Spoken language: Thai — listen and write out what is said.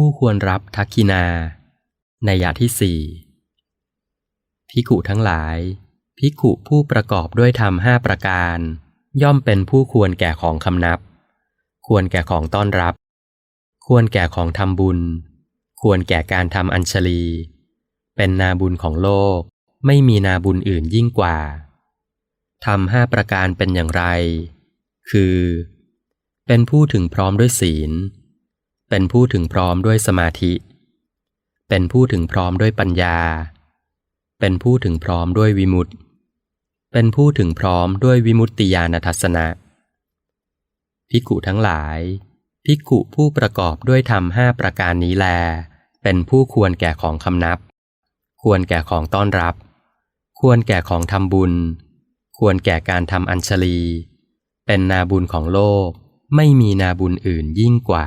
ผู้ควรรับทักขินา ในยะที่สี่ภิกุทั้งหลายภิกุผู้ประกอบด้วยธรรมห้าประการ ย่อมเป็นผู้ควรแก่ของคำนับ ควรแก่ของต้อนรับ ควรแก่ของทำบุญ ควรแก่การทำอัญชลี เป็นนาบุญของโลก ไม่มีนาบุญอื่นยิ่งกว่าทำห้าประการเป็นอย่างไร คือ เป็นผู้ถึงพร้อมด้วยศีล เป็นผู้ถึงพร้อมด้วยสมาธิ เป็นผู้ถึงพร้อมด้วยปัญญา เป็นผู้ถึงพร้อมด้วยวิมุตติ เป็นผู้ถึงพร้อมด้วยวิมุตติญาณทัศนะภิกขุทั้งหลาย ภิกขุผู้ประกอบด้วยธรรมห้าประการนี้แล เป็นผู้ควรแก่ของคำนับ ควรแก่ของต้อนรับ ควรแก่ของทำบุญ ควรแก่การทำอัญชลี เป็นนาบุญของโลก ไม่มีนาบุญอื่นยิ่งกว่า